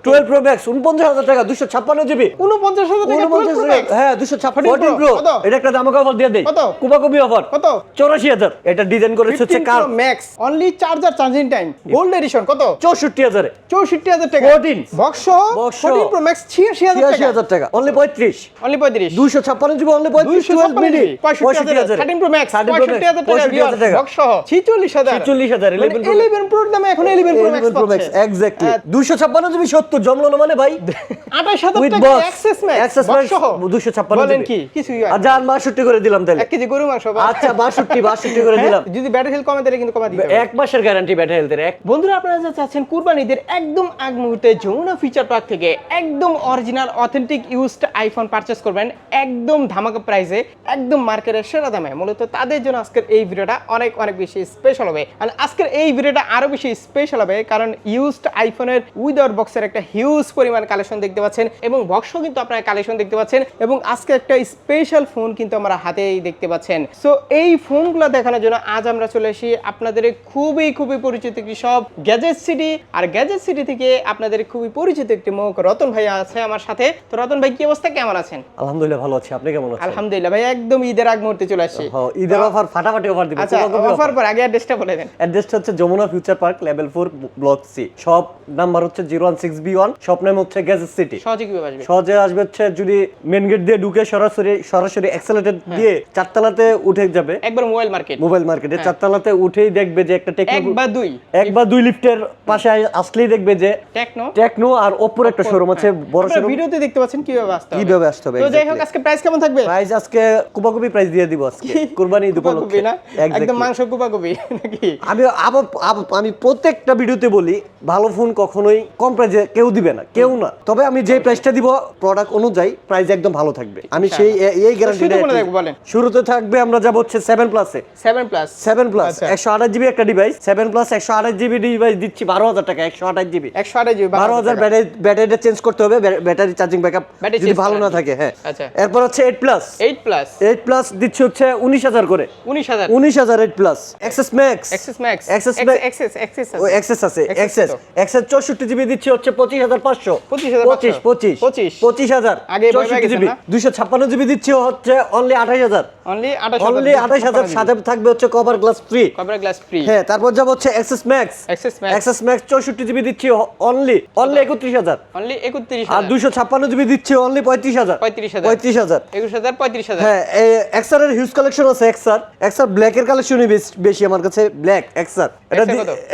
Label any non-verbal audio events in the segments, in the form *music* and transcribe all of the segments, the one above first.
Twelve pro max উনপঞ্চাশ হাজার টাকা দুশো ছাপ্পান্ন জিবি উনপঞ্চাশ হাজার টাকা উনপঞ্চাশ 12 Pro Max। হ্যাঁ দুশো ছাপ্পান্ন 14 প্রো এটা একটা দামাকা অফার দিয়ে দেয় কত? কুপাকুপি অফার কত? চৌরাশি হাজার। এটা ডিজাইন করেছে হচ্ছে কার? Pro Max only charger charging time gold edition কত? চৌষট্টি হাজারে। চৌষট্টি হাজার টাকা। 14 বক্স সহ Box সহ। ফোরটিন প্রো ম্যাক্স ছিয়াশি হাজার ছিয়াশি টাকা হাজার টাকা অনলি পঁয়ত্রিশ। অনলি পঁয়ত্রিশ। দুশো ছাপ্পান্ন জিবি অনলি পঁয়ত্রিশ দুইশো টুয়েলভ মিনি পঁয়ষট্টি হাজার। থার্টিন প্রো ম্যাক্স পঁয়ষট্টি হাজার টাকা বক্স সহ ছিচল্লিশ হাজার। 46,000, 11 Pro- ইলেভেন প্রোর দামে এখন ইলেভেন প্রো ম্যাক্স 11। হ্যাঁ। 256 জিবি 70 জমলো মানে ভাই? আঠাশ হাজার With টাকা box, XS Max Access box. Max, সহ 256 বলেন কি? কিছুই আর যান 62 করে দিলাম তাহলে। এক কেজি গরু মাংস আচ্ছা 62 62 করে দিলাম। যদি ব্যাটারি হেলথ কমে তাহলে কিন্তু কমা দিতে এক মাসের গ্যারান্টি ব্যাটারি হেলথের এক। বন্ধুরা আপনারা যা চাচ্ছেন কুরবানিদের একদম আগ মুহূর্তে যমুনা ফিচার পার্ক থেকে একদম original authentic used iPhone purchase করবেন একদম ধামাকা প্রাইসে একদম মার্কেটের সেরা দামে। মূলত তাদের জন্য আজকের এই ভিডিওটা অনেক অনেক বেশি স্পেশাল হবে। আর আজকের এই ভিডিওটা আরও বেশি স্পেশাল হবে কারণ ইউজড আইফোনের উইদাউট বক্সের একটা হিউজ পরিমাণ কালেকশন দেখতে পাচ্ছেন এবং বক্সও কিন্তু আপনারা কালেকশন দেখতে পাচ্ছেন এবং আজকে একটা স্পেশাল ফোন কিন্তু আমরা হাতেই দেখতে পাচ্ছেন। সো এই ফোনগুলো দেখানোর জন্য আজ আমরা চলে আসি আপনাদের খুবই খুবই পরিচিত একটি সব গ্যাজেট সিটি আর গ্যাজেট সিটি থেকে আপনাদের খুবই পরিচিত একটি মুখ রতন ভাই আছে আমার সাথে। তো রতন ভাই কি অবস্থা? কেমন আছেন? আলহামদুলিল্লাহ ভালো আছি। আপনি কেমন আছেন? আলহামদুলিল্লাহ ভাই একদম ঈদের আগ মুহূর্তে চলে আসছি। হ্যাঁ, ঈদের অফার ফাটাফাটি অফার দিবে। আচ্ছা অফার পর আগে অ্যাড্রেসটা বলে দেন। অ্যাড্রেসটা হচ্ছে Jamuna Future Park level four block C shop number হচ্ছে zero one six B one shop name হচ্ছে গ্যাজেট সিটি সহজে কীভাবে আসবে? সহজে আসবে হচ্ছে যদি মেন গেট দিয়ে ঢুকে সরাসরি সরাসরি হ্যাঁ। দিয়ে চারতলাতে উঠে যাবে। একবার মোবাইল মার্কেট মোবাইল মার্কেটে চারতলাতে উঠেই দেখবে যে একটা এক বা দুই। এক বা দুই লিফটের পাশে আসলেই দেখবে যে টেকনো টেকনো আর একটা শোরুম আছে বড় শোরুম ভিডিওতে দেখতে পাচ্ছেন কীভাবে আসতে হবে। কীভাবে আসতে হবে তো যাই হোক আজকে প্রাইস কেমন থাকবে? প্রাইস আজকে কুপাকুপি প্রাইস দিয়ে দিব আজকে। *laughs* কুরবানি ঈদ উপলক্ষে। একদম মাংস কুপাকুপি *laughs* নাকি? আমি আমি প্রত্যেকটা ভিডিওতে বলি ভালো ফোন কখনোই কম প্রাইসে কেউ দিবে না কেউ না। তবে আমি যে প্রাইসটা দিব প্রোডাক্ট অনুযায়ী প্রাইস একদম ভালো থাকবে। আমি সেই এই গ্যারান্টি শুরুতে থাকবে আমরা যাব হচ্ছে সেভেন প্লাসে সেভেন প্লাস সেভেন প্লাস আচ্ছা। একশো আঠাশ জিবি একটা ডিভাইস সেভেন প্লাস একশো আঠাশ জিবি ডিভাইস দিচ্ছি বারো হাজার টাকা একশো আঠাশ জিবি একশো আঠাশ জিবি বারো হাজার ব্যাটারি ব্যাটারিটা চেঞ্জ করতে হবে ব্যাটারি চার্জিং ব্যাকআপ যদি ভালো না থাকে হ্যাঁ। আচ্ছা। এরপর হচ্ছে eight plus eight plus eight plus দিচ্ছে হচ্ছে উনিশ হাজার করে। উনিশ হাজার। উনিশ হাজার eight plus XS Max XS Max XS XS XS আছে। এক্সেস। এক্সেস চৌষট্টি জিবি দিচ্ছে হচ্ছে পঁচিশ হাজার পাঁচশো। পঁচিশ পঁচিশ। পঁচিশ। পঁচিশ। হাজার। আগে জিবি? দুইশো ছাপ্পান্ন জিবি দিচ্ছে হচ্ছে অনলি আঠাশ হাজার। অনলি আঠাশ অনলি আঠাশ হাজার সাথে থাকবে হচ্ছে cover glass free cover glass free হ্যাঁ তারপর যাব হচ্ছে এক্সেস ম্যাক্স। এক্সেস ম্যাক্স চৌষট্টি জিবি দিচ্ছি অনলি অনলি একত্রিশ হাজার। অনলি একত্রিশ আর দুইশো ছাপ্পান্ন জিবি দিচ্ছি অনলি পঁয়ত্রিশ হাজার। পঁয়ত্রিশ হাজার। পঁয়ত্রিশ হাজার। একুশ হাজার পঁয়ত্রিশ হাজার। হ্যাঁ এক্সার এর হিউজ কালেকশন আছে এক্সার এক্সার ব্ল্যাক এর কালেকশনই বেশি আমার কাছে ব্ল্যাক এক্সার এটা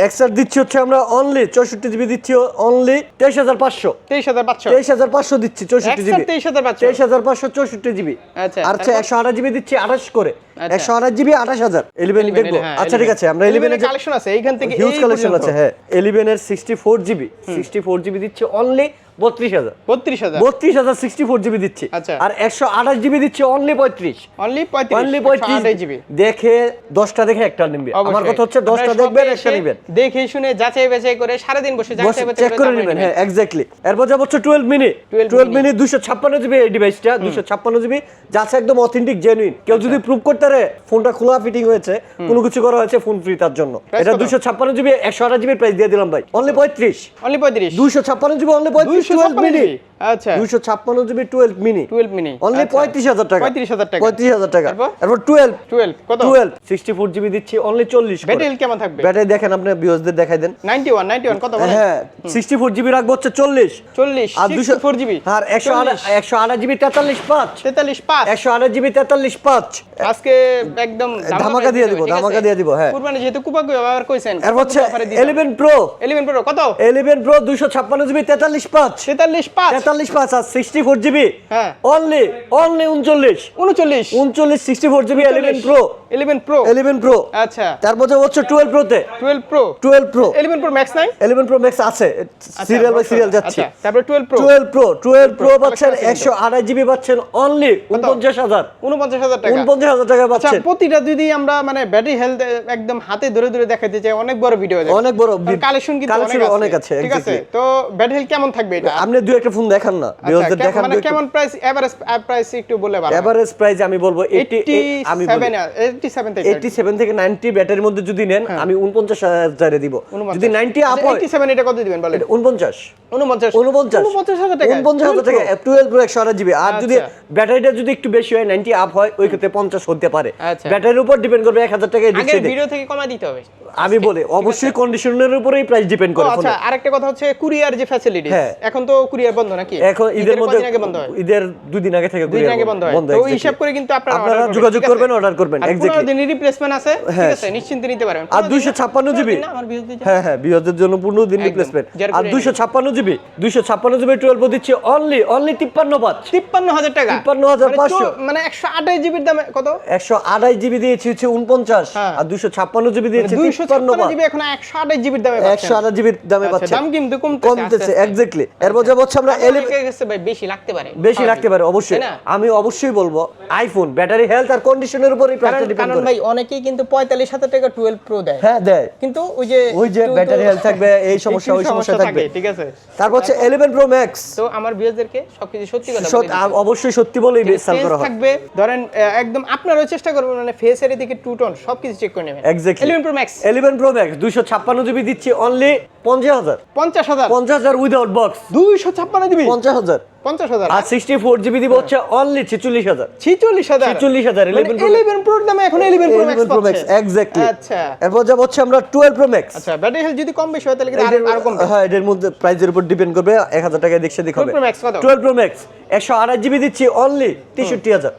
এক্সার দিচ্ছি হচ্ছে আমরা অনলি চৌষট্টি জিবি দিচ্ছি অনলি তেইশ হাজার পাঁচশো। তেইশ হাজার পাঁচশো। তেইশ হাজার পাঁচশো দিচ্ছি চৌষট্টি জিবি। তেইশ হাজার পাঁচশো। তেইশ হাজার পাঁচশো চৌষট্টি জিবি। আচ্ছা, আর একশো আঠাশ জিবি দিচ্ছি আঠাশ করে। আচ্ছা। একশো আঠাশ জিবি আঠাশ হাজার। ইলেভেন দেখব। হ্যাঁ, আচ্ছা ঠিক আছে আমরা ইলেভেন কালেকশন আছে এইখান থেকে হিউজ কালেকশন আছে হ্যাঁ। এলিভেনের sixty four GB. Sixty four GB দিচ্ছে অনলি বত্রিশ হাজার। বত্রিশ হাজার। বত্রিশ হাজার সিক্সটি ফোর জিবি দিচ্ছি। আর একশো আঠাশ জিবি দিচ্ছে অনলি পঁয়ত্রিশ। অনলি পঁয়ত্রিশ অনলি পঁয়ত্রিশ জিবি দেখে দশটা দেখে একটা আমার কথা হচ্ছে দশটা দেখবেন একটা নিবেন। দেখে শুনে যাচাই বাছাই করে সারাদিন বসে যাচাই চেক করে নেবেন। হ্যাঁ এক্স্যাক্টলি এরপর যাব হচ্ছে টুয়েলভ মিনি 12 টুয়েলভ মিনি দুশো ছাপ্পান্ন জিবি এই ডিভাইসটা দুশো ছাপ্পান্ন জিবি যাচ্ছে একদম অথেন্টিক জেনুইন কেউ আচ্ছা। যদি প্রুভ করতে পারে ফোনটা খোলা ফিটিং হয়েছে কোনো কিছু করা হয়েছে ফোন ফ্রি তার জন্য। এটা দুশো ছাপ্পান্ন জিবি একশো আঠাশ জিবির প্রাইস দিয়ে দিলাম ভাই। অনলি পঁয়ত্রিশ। অনলি পঁয়ত্রিশ। দুশো ছাপ্পান্ন জিবি অনলি পঁয়ত্রিশ। টুয়েলভ মিনি আচ্ছা। দুশো ছাপ্পান্ন GB twelve mini twelve mini only পঁয়ত্রিশ হাজার টাকা। পঁয়ত্রিশ হাজার টাকা। পঁয়ত্রিশ হাজার টাকা। তারপর? টুয়েলভ টুয়েলভ কত? টুয়েলভ সিক্সটি ফোর জিবি দিচ্ছি অনলি চল্লিশ ব্যাটারি কেমন থাকবে? ব্যাটারি দেখেন আপনি বিওসদের দেখাই দেন। নাইনটি ওয়ান নাইনটি ওয়ান কত হ্যাঁ সিক্সটি ফোর জিবি রাখব হচ্ছে চল্লিশ। চল্লিশ আর দুশো ফোর জিবি আর একশো একশো আঠাশ জিবি তেতাল্লিশ পাঁচ। তেতাল্লিশ পাঁচ। একশো আঠাশ জিবি তেতাল্লিশ পাঁচ। আজকে একদম ধামাকা দিয়ে দিব, ধামাকা দিয়ে দিব, হ্যাঁ। কুরবানি যেহেতু ব্যবহার এর হচ্ছে প্রো প্রো কত? প্রো দুশো ছাপ্পান্ন জিবি তেতাল্লিশ পাঁচ। তেতাল্লিশ পাঁচ। তেতাল্লিশ পাঁচ আর সিক্সটি ফোর জিবি হ্যাঁ। অনলি অনলি উনচল্লিশ। উনচল্লিশ। উনচল্লিশ sixty four GB eleven pro eleven pro eleven pro আচ্ছা। তারপর হচ্ছে twelve প্রোতে twelve pro twelve pro eleven pro max নাই? ইলেভেন প্রো ম্যাক্স আছে। সিরিয়াল বাই সিরিয়াল যাচ্ছে। আচ্ছা তারপরে twelve pro twelve pro twelve pro পাচ্ছেন একশো আড়াই জিবি পাচ্ছেন অনলি উনপঞ্চাশ হাজার। উনপঞ্চাশ হাজার টাকা। উনপঞ্চাশ হাজার টাকা আচ্ছা পাচ্ছেন। প্রতিটা যদি আমরা মানে ব্যাটারি হেলথ একদম হাতে ধরে ধরে দেখাতে চাই অনেক বড় ভিডিও অনেক বড় কালেকশন কিন্তু অনেক আছে, ঠিক আছে? তো ব্যাটারি হেলথ কেমন থাকবে? এটা আপনি দুই একটা ফোন দেখান না আচ্ছা, দেখান মানে কেমন প্রাইস এভারেজ প্রাইস একটু বলে ভালো এভারেজ প্রাইস আমি বলব 80 আমি সেভেন এইটটি সেভেন থেকে এইটটি সেভেন থেকে নাইনটি ব্যাটারির মধ্যে যদি নেন আমি উনপঞ্চাশ হাজারে দিব। যদি নাইনটি আপ হয় এইটটি সেভেন এটা কত দিবেন বলেন? উনপঞ্চাশ। উনপঞ্চাশ। উনপঞ্চাশ। উনপঞ্চাশ হাজার টাকা উনপঞ্চাশ হাজার টাকা টুয়েলভ প্রো একশো আঠাশ জিবি আর যদি আচ্ছা। ব্যাটারিটা যদি একটু বেশি হয় নাইনটি আপ হয় ওই ক্ষেত্রে পঞ্চাশ হতে পারে। আচ্ছা। ব্যাটারির উপর ডিপেন্ড করবে এক হাজার টাকা আগে ভিডিও থেকে কমাই দিতে হবে। আমি বলি অবশ্যই কন্ডিশনের উপরেই প্রাইস ডিপেন্ড করে আচ্ছা আরেকটা কথা হচ্ছে কুরিয়ার যে ফ্যাসিলিটি হ্যাঁ। এখন তো কুরিয়ার বন্ধ নাকি? এখন ঈদের মধ্যে আগে বন্ধ হয়? ঈদের দুই দিন আগে থেকে দুই দিন courier আগে বন্ধ হয়। তো হিসাব করে কিন্তু আপনারা আপনারা যোগাযোগ করবেন অর্ডার করবেন এক্স্যাক্টলি দিনের রিপ্লেসমেন্ট আছে হ্যাঁ। ঠিক আছে? নিশ্চিন্তে নিতে পারবেন আর পনেরো দুইশো দিন- ছাপ্পান্ন জিবি হ্যাঁ হ্যাঁ বিহজের জন্য পনেরো দিন রিপ্লেসমেন্ট আর করে দুইশো ছাপ্পান্ন জিবি দুইশো ছাপ্পান্ন জিবি টুয়েলভ দিচ্ছি অনলি অনলি তিপ্পান্ন পাঁচ। তিপ্পান্ন হাজার টাকা। 53,500 মানে চো- মানে একশো আঠাশ জিবির দামে কত? একশো আড়াই জিবি দিয়েছি হচ্ছে উনপঞ্চাশ হ্যাঁ। আর দুইশো ছাপ্পান্ন জিবি দিয়েছি এখন জিবির দামে জিবির দামে আচ্ছা, দাম কিন্তু কমতেছে, কমতেছে আস্তে। আস্তে। এক্স্যাক্টলি এরপর যে হচ্ছে আমরা এলিভেন অনেকের কাছে ভাই বেশি লাগতে পারে। বেশি রাখতে পারে অবশ্যই। আমি অবশ্যই বলব আইফোন ব্যাটারি হেলথ আর কন্ডিশনের উপরই প্রাইসটা ডিপেন্ড করে ভাই অনেকেই কিন্তু পঁয়তাল্লিশ হাজার টাকা টুয়েলভ প্রো দেয়। হ্যাঁ দেয়। কিন্তু ওই যে ওই যে ব্যাটারি হেলথ থাকবে *laughs* এই সমস্যা ওই সমস্যা থাকবে। ঠিক আছে। তারপর হচ্ছে ইলেভেন প্রো ম্যাক্স তো আমার বিয়ারদেরকে সবকিছু সত্যি কথা অবশ্যই সত্যি বলেই সেল করা হয়। থাকবে ধরেন একদম আপনারাও চেষ্টা করবেন মানে ফেস এর দিকে টু টোন সবকিছু চেক করে নেবেন। Exactly. 11 pro max eleven pro max দুইশো ছাপ্পান্ন জিবি দিচ্ছি অনলি পঞ্চাশ হাজার। পঞ্চাশ হাজার। পঞ্চাশ হাজার উইদাউট বক্স দুইশো ছাপ্পান্ন দিবি পঞ্চাশ হাজার। পঞ্চাশ হাজার। আর সিক্সটি ফোর জিবি দিব হচ্ছে অনলি ছেচল্লিশ হাজার। ছিচল্লিশ হাজার। 46,000, 11 Pro- ইলেভেন প্রোর দামে এখন eleven pro max pro max exactly আচ্ছা। এরপর যাব হচ্ছে আমরা টুয়েলভ প্রো ম্যাক্স আচ্ছা ব্যাটারি হেলথ যদি কম বেশি হয় তাহলে কিন্তু আরও কমবে হ্যাঁ এটার মধ্যে প্রাইসের উপর ডিপেন্ড করবে। এক হাজার টাকা দেখছে দিক হবে। 12 Pro টুয়েলভ প্রো ম্যাক্স একশো আড়াই জিবি দিচ্ছি অনলি তেষট্টি হাজার।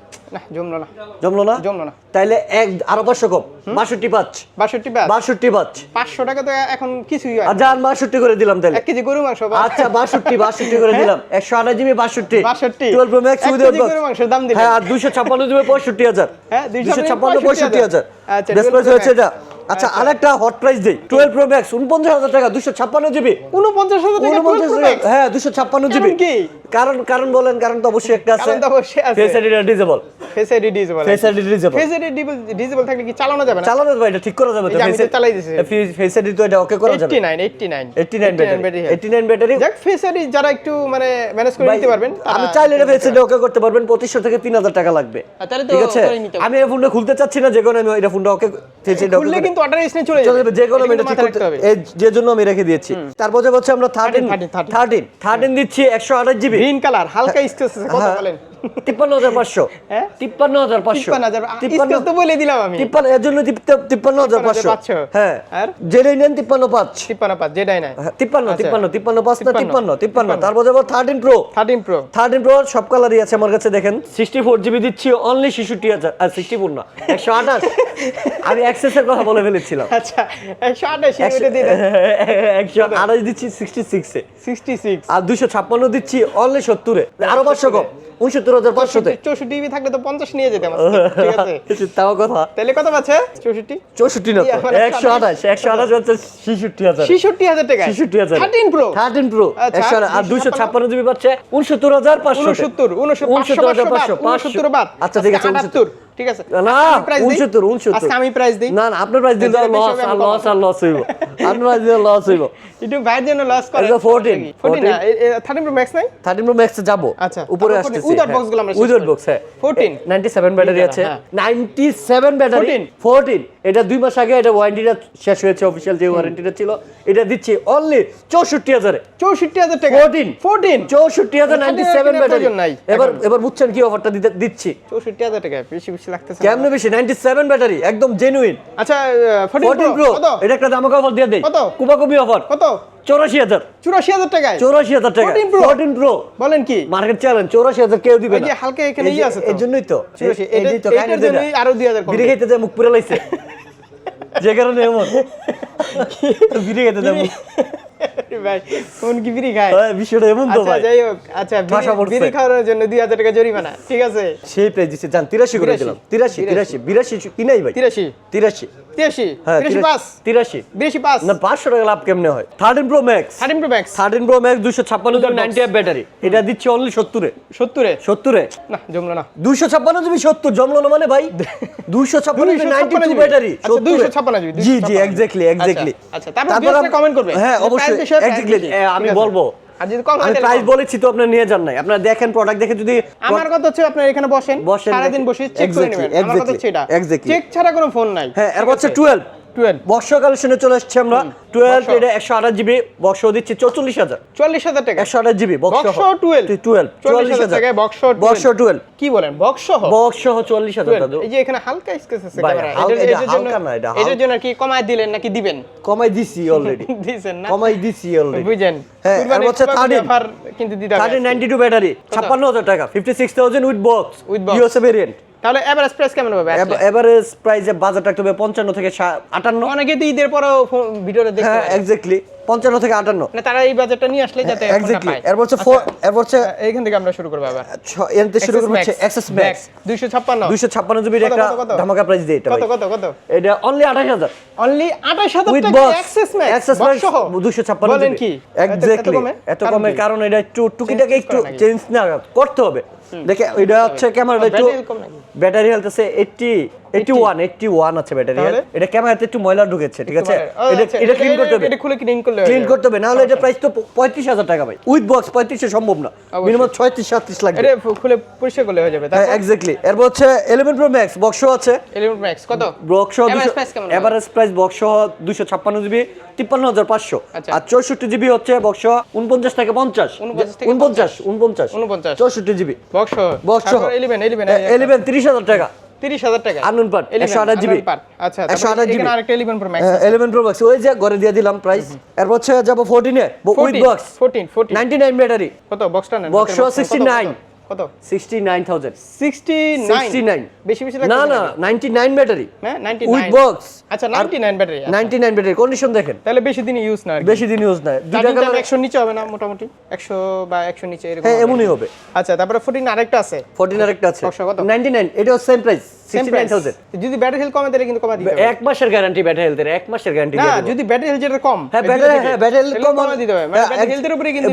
জমলো না। জমলো না? জমলো না। তাইলে এক আরও পাঁচশো কম বাষট্টি পাঁচ। বাষট্টি পাঁচ? বাষট্টি পাঁচ। পাঁচশো টাকা তো এখন কিছুই হয় যার বাষট্টি করে দিলাম তাহলে এক কেজি গরু মাংস আচ্ছা বাষট্টি বাষট্টি করে দিলাম। একশো আঠাশ জিবি বাষট্টি। 62 টুয়েলভ ম্যাক্স এক উইদাউট কেজি গরুর মাংসের দাম দিলেন। হ্যাঁ আর দুইশো ছাপ্পান্ন জিবি পঁয়ষট্টি হাজার। হ্যাঁ, ছাপ্পান্ন পঁয়ষট্টি হাজার। আচ্ছা, বেস্ট 12 প্রাইস Pro হচ্ছে Max। এটা। আচ্ছা আরেকটা হট প্রাইস দেই। টুয়েলভ প্রো ম্যাক্স উনপঞ্চাশ হাজার টাকা দুশো ছাপ্পান্ন জিবি উনপঞ্চাশ হাজার টাকা 12 Pro হাজার হ্যাঁ দুশো ছাপ্পান্ন জিবি কারণ কি? কারণ কারণ বলেন কারণ তো অবশ্যই একটা আছে। কারণ তো অবশ্যই আছে। Face ID disable face ID disable face ID disable face ID disable থাকলে কি চালানো যাবে না? চালানো যাবে এটা ঠিক করা যাবে এই যে আমি চালাই দিছি। ফেস আইডি তো এটা ওকে করা যাবে। 89 89 89 ব্যাটারি 89 ব্যাটারি যাক ফেস আইডি যারা একটু মানে ম্যানেজ করে নিতে পারবেন আমি চাইলে এটা ফেস আইডি ওকে করতে পারবেন পঁচিশশো থেকে তিন হাজার টাকা লাগবে। তাহলে তো ঠিক আছে। আমি এই ফোনটা খুলতে চাচ্ছি না যে কোনো আমি এটা ফোনটা ওকে ফেস আইডি খুললে কিন্তু অর্ডার এসে চলে যাবে। যে কোনো কিন্তু ঠিক করতে হবে। যে জন্য আমি রেখে দিয়েছি। তারপর যাচ্ছে আমরা থার্টিন 13, 13, থার্টিন থার্টিন দিচ্ছি একশো আঠাশ জিবি গ্রিন কালার হালকা স্কেচ আছে কত বলেন? তিপ্পান্ন হাজার পাঁচশো। *laughs* হ্যাঁ? তিপ্পান্ন হাজার পাঁচশো। তিপ্পান্ন তো বলে দিলাম আমি। তিপ্পান্ন এর জন্য তিপ্পান্ন হাজার পাঁচশো। 53,500 হ্যাঁ? জেনে নেন তিপ্পান্ন পাঁচ। তিপ্পান্ন পাঁচ যেটাই নাই হ্যাঁ, তিপ্পান্ন আচ্ছা। তিপ্পান্ন তিপ্পান্ন পাঁচ না তিপ্পান্ন, তিপ্পান্ন। তারপর যাব thirteen pro thirteen pro thirteen pro সব কালারই আছে আমার কাছে দেখেন। সিক্সটি ফোর জিবি দিচ্ছি অনলি ছেষট্টি হাজার আর সিক্সটি ফোর না একশো আঠাশ। আমি অ্যাক্সেসের কথা বলে ফেলেছিলাম। আচ্ছা একশো আঠাশি *laughs* একশো আঠাশ দিচ্ছি সিক্সটি সিক্সে সিক্সটি সিক্স আর দুশো ছাপ্পান্ন দিচ্ছি অনলি সত্তরে। আরও পাঁচশো কম। উনসত্তর হাজার পাঁচশোতে চৌষট্টি জিবি থাকলে তো পঞ্চাশ নিয়ে যেতে আমার ঠিক আছে? *laughs* তাও কথা। তাহলে কত আছে চৌষট্টি? চৌষট্টি না মানে একশো আঠাশ একশো আঠাশ হচ্ছে ছিষট্টি হাজার। ছিষট্টি হাজার টাকা। ছিষট্টি হাজার। থার্টিন প্রো থার্টিন প্রো আচ্ছা, একশো আর দুশো ছাপ্পান্ন। জিবি পাচ্ছে উনসত্তর হাজার পাঁচশো উনসত্তর উনসত্তর উনসত্তর হাজার পাঁচশো উনসত্তর বাদ। আচ্ছা ঠিক আছে আটাত্তর। ঠিক আছে? না আমি price দিই। উনসত্তর উনসত্তর। আজকে আমি প্রাইস দিই। না না আপনার প্রাইস দিলে লস আর লস আর লস হইব। আপনার প্রাইস দিলে লস হইব। *laughs* একটু ভাইয়ের জন্য লস করে এটা 14, 14 না প্রো ম্যাক্স নাই? থার্টিন প্রো ম্যাক্সে যাব। আচ্ছা, উপরে আসতেছি without box গুলো আমরা উইদাউট বক্স হ্যাঁ। 14 97 ব্যাটারি আছে। হ্যাঁ। 97 ব্যাটারি 14 14 এটা দুই মাস আগে এটা ওয়ারেন্টিটা শেষ হয়েছে অফিশিয়াল যে ওয়ারেন্টিটা ছিল এটা দিচ্ছি অনলি 64000 এ চৌষট্টি হাজার টাকা। 14 ফোরটিন 64000 এখানে 97 কেনার ব্যাটারি। এবার এবার বুঝছেন কি অফারটা দিতে দিচ্ছি। চৌষট্টি হাজার টাকা বেশি বেশি লাগতেছে কেমনে বেশি? 97 ব্যাটারি একদম জেনুইন আচ্ছা ফোরটিন 14 প্রো এটা একটা দামাকা অফার দিয়ে দেই। কত? কুপাকুপি অফার কত? 84000 চুরাশি হাজার টাকায়? 84000 টাকা 14 Pro? 14 প্রো বলেন কি? মার্কেট চ্যালেঞ্জ 84000 কেউ দিবে না যে হালকা এখানে ইয়ে আছে। এর জন্যই তো। 84 এই- তো আরও 2000 কম। বিড়ি খাইতে যায় মুখ পুরে লাইছে। *laughs* যে কারণে এমন। বিড়ি খাইতে যায় ভাই কোন কি বিড়ি খায়? হ্যাঁ, বিষয়টা এমন তো আচ্ছা ভাই। যাই হোক আচ্ছা বিড়ি- খাওয়ার জন্য দুই হাজার টাকা জরিমানা ঠিক আছে? সেই প্রাইস দিছে জান 83 করে 83 দিলাম। 83 83 82 কিনাই ভাই তিরাশি 83 তিরাশি। হ্যাঁ তিরাশি। পাঁচ 83 বিরাশি পাঁচ না 500 টাকা লাভ কেমনে 13 pro max thirteen pro max 13 pro max 256 GB box। 90 battery এটা দিচ্ছে অনলি 70 এ সত্তরে? 70 এ না জমলো না। 256 জিবি 70 জমলো না মানে ভাই? 256 জিবি 92 ব্যাটারি আচ্ছা, 256 GB, G G 256 exactly exactly আচ্ছা, তারপর করবে। হ্যাঁ অবশ্যই এক্স্যাক্টলি আমি বলব আর যদি কম হয় প্রাইস বলেছি তো আপনি নিয়ে যান নাই। আপনারা দেখেন প্রোডাক্ট দেখে যদি আমার কথা হচ্ছে আপনি এখানে বসেন। সারাদিন বসে চেক করে নেবেন। আমার কথা হচ্ছে এটা। চেক ছাড়া কোনো ফোন নাই। হ্যাঁ এরপর হচ্ছে টুয়েলভ টুয়েলভ কালেকশনে চলে আসছে আমরা। টুয়েলভ এটা একশো আঠাশ জিবি বর্ষ দিচ্ছি চৌচল্লিশ হাজার। চল্লিশ হাজার টাকা। একশো আঠাশ জিবি বক্স বক্স 12 টুয়েলভ চল্লিশ হাজার বক্স বক্স টুয়েলভ কি বলেন বক্স সহ চল্লিশ হাজার এই যে এখানে হালকা স্কেচ আছে এটার জন্য না, এটা এটার জন্য কি কমায় দিলেন নাকি দিবেন? কমাই দিছি অলরেডি *laughs* দিছেন না? কমাই দিছি অলরেডি বুঝেন। হ্যাঁ, হচ্ছে সময় 13 অফার কিন্তু দিতে হবে নাইনটি টু ব্যাটারি ছাপ্পান্ন হাজার টাকা fifty six thousand with box box। USA variant তাহলে এভারেজ প্রাইস কেমন হবে? এভারেজ প্রাইসে বাজার রাখতে হবে পঞ্চান্ন থেকে সা- আটান্ন। অনেকে তো ঈদের পরেও ভিডিওটা হ্যাঁ এক্স্যাক্টলি পঞ্চান্ন থেকে আটান্ন। মানে তারা এই বাজেটটা নিয়ে আসলে যাতে এক্স্যাক্টলি এরপর হচ্ছে এরপর হচ্ছে আচ্ছা, এইখান থেকে আমরা শুরু করব আবার। এনতে শুরু করব হচ্ছে ম্যাক্স দুইশো ছাপ্পান্ন। দুইশো ছাপ্পান্ন জিবির একটা? ধামাকা প্রাইস দিয়ে এটা কত কত কত? এটা অনলি আঠাশ হাজার। অনলি আঠাশ হাজার উইথ টাকা বক্স অ্যাক্সেস ম্যাক্স সহ। ছাপ্পান্ন বলেন কি? এক্স্যাক্টলি এত কারণ কমে? কারণ এটা একটু টুকিটাকে একটু চেঞ্জ না করতে হবে। দেখে এটা হচ্ছে ক্যামেরা একটু ব্যাটারি হেলতেছে 80 প্রাইস বক্স ছাপ্পান্ন জিবি তিপ্পান্ন হাজার পাঁচশো। আর চৌষট্টি জিবি হচ্ছে বক্স উনপঞ্চাশ থেকে পঞ্চাশ। উনপঞ্চাশ উনপঞ্চাশ চৌষট্টি GB box box eleven eleven eleven তিরিশ হাজার টাকা। তিরিশ হাজার টাকা। আননোন পার্ট একশো আঠাশ জিবি আচ্ছা একশো আঠাশ জিবি এখানে আরেকটা eleven pro max eleven pro max ওই যে ঘরে দিয়ে দিলাম প্রাইস এরপর হচ্ছে যাব ফোরটিনে with box fourteen fourteen ninety nine battery কত? বক্সটা নেন Box সহ কত, 69000 69 কত nine thousand sixty sixty nine বেশি বেশি না না ব্যাটারি হ্যাঁ নাইনটি উইথ বক্স আচ্ছা ninety nine battery ninety nine battery condition দেখেন। তাহলে বেশি দিন ইউজ না বেশি দিন ইউজ কালার একশো নিচে হবে না মোটামুটি? একশো বা একশো নিচে এরকম হ্যাঁ এমনই হবে। আচ্ছা তারপরে ফোরটিন আরেকটা আছে। ফোরটিন আরেকটা আছে। বক্সটা কত? নাইনটি নাইন এটাও সেম প্রাইস যদি ব্যাটারি হেলথ কমে তাহলে কিন্তু কমা দিতে এক মাসের গ্যারান্টি ব্যাটারি হেলথের এক মাসের গ্যারান্টি না যদি ব্যাটারি হেলথ যেটা কম হ্যাঁ ব্যাটারি হ্যাঁ ব্যাটারি তাহলে কম কমা দিতে হবে। মানে ব্যাটারি হেলথের উপরে কিন্তু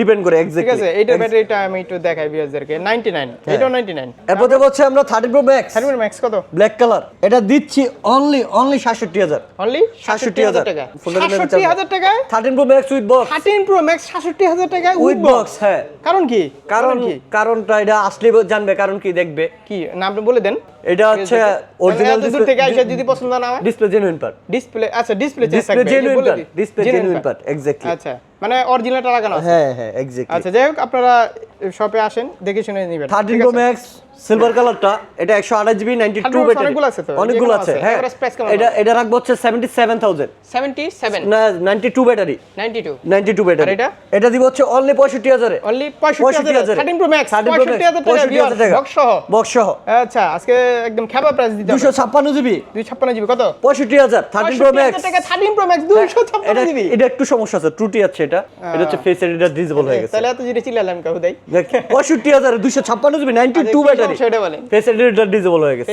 ডিপেন্ড করে ঠিক আছে এইটা ব্যাটারিটা আমি একটু দেখাই ভিউয়ারদেরকে 99 এটাও 99 এরপর হচ্ছে আমরা থার্টি প্রো ম্যাক্স থার্মির ম্যাক্স কত? ব্ল্যাক কালার এটা দিচ্ছি অনলি অনলি সাতষট্টি হাজার। অনলি 67,000 টাকা 67000 টাকায়। Thirteen pro max with box 13 pro max 67000 টাকায় উইথ বক্স হ্যাঁ। কারণ কি? কারণ কি? কারণটা এটা আসলে জানবে কারণ কি দেখবে। কি? নাম বলে দেন। এটা হচ্ছে অরিজিনাল ডিসপ্লে থেকে আইসা যদি পছন্দ না হয়? ডিসপ্লে জেনুইন পার্ট ডিসপ্লে আচ্ছা display change display genuine part display genuine part exactly আচ্ছা মানে অরিজিনালটা লাগানো আছে। হ্যাঁ হ্যাঁ এক্স্যাক্টলি আচ্ছা যাই হোক আপনারা শপে আসেন দেখে শুনে নেবেন। থার্টিন ঠিক প্রো ম্যাক্স সিলভার কালারটা এটা একশো আঠাশ জিবি নাইনটি টু ব্যাটারি অনেকগুলো আছে। হ্যাঁ। এটা এটা রাখব হচ্ছে সেভেন্টি সেভেন থাউজেন্ড 77 না ninety two battery 92 ninety two battery এটা? এটা দিব হচ্ছে অনলি পঁয়ষট্টি হাজারে। অনলি 65000 13 প্রো ম্যাক্স 65000 টাকা ভিউয়ার বক্স সহ। বক্স সহ। আচ্ছা আজকে একদম খেপা প্রাইস দিতে দুশো ছাপ্পান্ন জিবি 256 জিবি কত? পঁয়ষট্টি হাজার থার্টিন প্রো ম্যাক্স টাকা 13 প্রো ম্যাক্স 256 জিবি এটা একটু সমস্যা আছে ত্রুটি আছে এটা। এটা হচ্ছে ফেস এডিটার ডিসেবল হয়ে গেছে। তাহলে এত জিরে চিল্লালাম কাউ দেই পঁয়ষট্টি হাজার দুশো ছাপ্পান্ন জিবি নাইনটি টু ব্যাটারি হয়ে গেছে।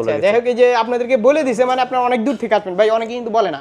আচ্ছা যাই হোক এই যে আপনাদেরকে বলে দিছে মানে আপনারা অনেক দূর থেকে আসবেন। ভাই অনেকে কিন্তু বলে না।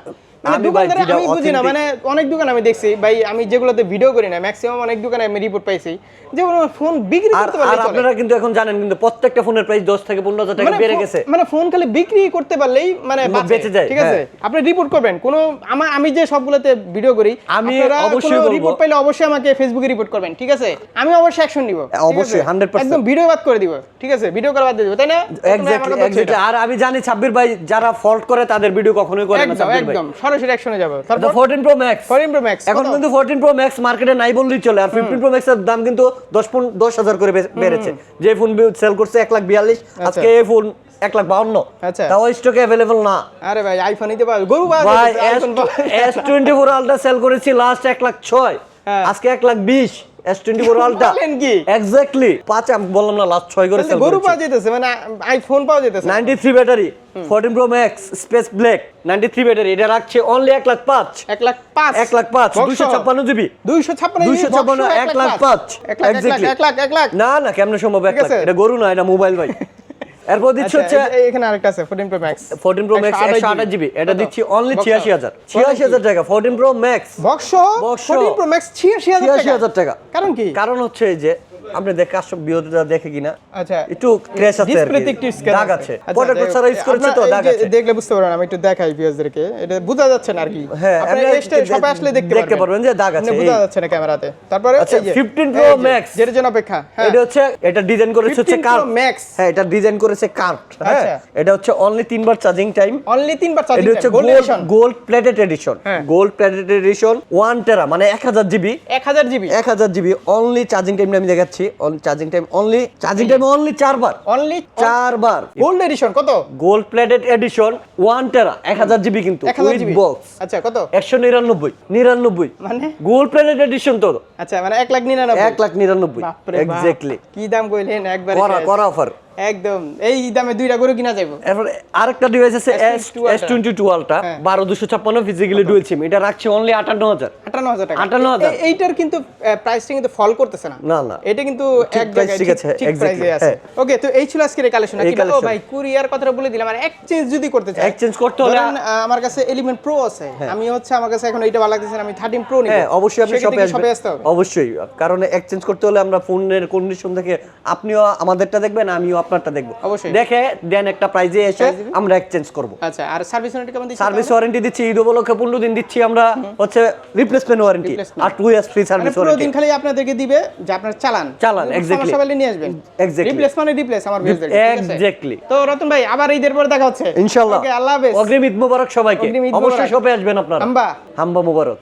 আমি ভাই দোকানদার যেটা আমি বুঝি না মানে অনেক দোকান আমি দেখছি ভাই আমি যেগুলোতে ভিডিও করি না ম্যাক্সিমাম অনেক দোকানে আমি রিপোর্ট পাইছি। যেগুলো ফোন বিক্রি করতে পারলে আপনারা কিন্তু এখন জানেন কিন্তু প্রত্যেকটা ফোনের প্রাইস দশ থেকে পনেরো হাজার টাকা মানে বেড়ে গেছে। মানে ফোন খালি বিক্রি করতে পারলেই মানে বেঁচে যায়, ঠিক আছে? হ্যাঁ। আপনি রিপোর্ট করবেন কোনো আমার আমি যে সবগুলোতে ভিডিও করি আমি অবশ্যই রিপোর্ট পাইলে অবশ্যই আমাকে ফেসবুকে রিপোর্ট করবেন ঠিক আছে? আমি অবশ্যই অ্যাকশন নিব অবশ্যই, 100% একদম ভিডিও বাদ করে দিব ঠিক আছে? ভিডিও করা বাদ দিয়ে দিব তাই না? এক্স্যাক্টলি। আর আমি জানি ছাব্বির ভাই যারা ফল্ট করে তাদের ভিডিও কখনোই করে না ভাই। একদম সরাসরি অ্যাকশনে যাবে। তারপর fourteen pro max 14 pro max এখন কিন্তু ফোরটিন প্রো ম্যাক্স মার্কেটে নাই বললেই চলে আর ফিফটিন প্রো ম্যাক্সের দাম কিন্তু দশ পন- দশ হাজার করে বেড়েছে। যে ফোন সেল করছে এক লাখ বিয়াল্লিশ আজকে এই ফোন এক লাখ বাউন্ন। আচ্ছা। তাও স্টকে অ্যাভেলেবল না। আরে ভাই আইফোন নিতে পারবে। গরু ভাই S twenty four ultra sell করেছি লাস্ট এক লাখ ছয় হ্যাঁ। আজকে এক লাখ বিশ। এস টোয়েন্টি ফোর আলট্রা কি? এক্স্যাক্টলি পাঁচ আমি বললাম না লাস্ট ছয় করে গরু পাওয়া যেতেছে মানে আইফোন পাওয়া যেতেছে। Ninety three battery fourteen pro max space black ninety three battery এটা রাখছে অনলি এক লাখ পাঁচ। এক লাখ পাঁচ। এক লাখ পাঁচ দুইশো ছাপ্পান্ন জিবি। দুইশো ছাপ্পান্ন দুইশো ছাপ্পান্ন এক লাখ পাঁচ। এক লাখ এক লাখ এক লাখ না না কেমন সম্ভব এক লাখ? এটা গরু না এটা মোবাইল ভাই। *laughs* এরপর দিচ্ছে আচ্ছা, হচ্ছে এখানে আরেকটা আছে 14 প্রো ম্যাক্স 14 প্রো ম্যাক্স একশো আঠাশ জিবি এটা দিচ্ছি অনলি Box ছিয়াশি সহ। হাজার ছিয়াশি হাজার টাকা ফোরটিন প্রো ম্যাক্স বক্স সহ 14 প্রো ম্যাক্স 86000 হাজার টাকা। কারণ কি? কারণ হচ্ছে এই যে আপনি দেখে ভিডিওটা দেখে কিনা। আচ্ছা একটু ক্র্যাশ আছে ডিসপ্লেতে একটু scratch দাগ আছে। আচ্ছা, প্রোডাক্ট যাই ইউজ করেছে তো দাগ আছে। দেখলে বুঝতে পারবেন আমি একটু দেখাই ভিউয়ারদেরকে এটা বোঝা যাচ্ছে না আর কি। হ্যাঁ, আপনি আসলে দেখতে দেখতে পারবেন। যে দাগ আছে, বোঝা যাচ্ছে না ক্যামেরাতে। তারপরে আচ্ছা, 15 Pro এই যে, Max। যেটার জন্য অপেক্ষা হ্যাঁ। এটা হচ্ছে এটা ডিজাইন করেছে হচ্ছে 15 Pro কার্ভ Max। হ্যাঁ এটা ডিজাইন করেছে কার্ভ হ্যাঁ আচ্ছা। এটা হচ্ছে অনলি তিনবার চার্জিং টাইম অনলি তিনবার এটা হচ্ছে gold gold plated edition. Gold plated edition one tera মানে এক হাজার জিবি। 1000 জিবি। এক হাজার জিবি অনলি চার্জিং টাইম আমি দেখাচ্ছি। Charging time only charging time only চারবার। অনলি চারবার। গোল্ড এডিশন কত? Gold plated edition one tera এক হাজার জিবি কিন্তু 1000 উইথ জিবি বক্স আচ্ছা কত? একশো নিরানব্বই নিরানব্বই। মানে? গোল্ড প্লেটেড এডিশন তো। আচ্ছা মানে এক লাখ 99 এক লাখ নিরানব্বই এক্স্যাক্টলি কি দাম কইলেন একবার করা করা অফার একদম। এই দামে দুইটা গরু কিনা যাইবো। এরপরে আরেকটা ডিভাইস আছে এস এস টোয়েন্টি টু হ্যাঁ। বারো দুশো ছাপ্পান্ন ফিজিক্যালি ডুয়েল সিম এটা রাখছে অনলি আটান্ন হাজার। 58000 টাকা। 58,000 এ- এইটার কিন্তু প্রাইসটা কিন্তু ফল করতেছে না। না, না। এটা কিন্তু এক জায়গায় ঠিক আছে, আছে। হ্যাঁ। ওকে তো এই ছিল আজকের কালেকশন ও ভাই কুরিয়ার কথাটা বলে দিলাম। আর এক্সচেঞ্জ যদি করতে চাই। Exchange করতে হলে- আমার কাছে এলিমেন্ট প্রো আছে। আমি হচ্ছে আমার কাছে এখন এইটা ভালো লাগতেছে আমি 13 প্রো নিব। হ্যাঁ অবশ্যই আপনি শপে আসবেন। অবশ্যই। কারণ এক্সচেঞ্জ করতে হলে আমরা ফোনের কন্ডিশন থেকে আপনিও আমাদেরটা দেখবেন আমিও আপনারটা দেখব। অবশ্যই। দেখে দেন একটা প্রাইজে এসে আমরা এক্সচেঞ্জ করব। আচ্ছা আর সার্ভিস ওয়ারেন্টি কেমন দিচ্ছেন সার্ভিস ওয়ারেন্টি দিচ্ছি ঈদ উপলক্ষে পনেরো দিন দিচ্ছি আমরা হচ্ছে রিপ্লেসমেন্ট ওয়ারেন্টি আর two years free service warranty দিন খালি আপনাদেরকে দিবে যে আপনার চালান। চালান. সমস্যা পেলে নিয়ে আসবেন। Exactly. রিপ্লেস মানে রিপ্লেস আমার ভিউয়ারদের Exactly. তো রতন ভাই আবার ঈদের পর দেখা হচ্ছে। ইনশাল্লাহ। ওকে আল্লাহ হাফেজ। অগ্রিম ঈদ মোবারক সবাইকে। অবশ্যই। শপে আসবেন আপনারা। হাম্বা। হাম্বা মোবারক।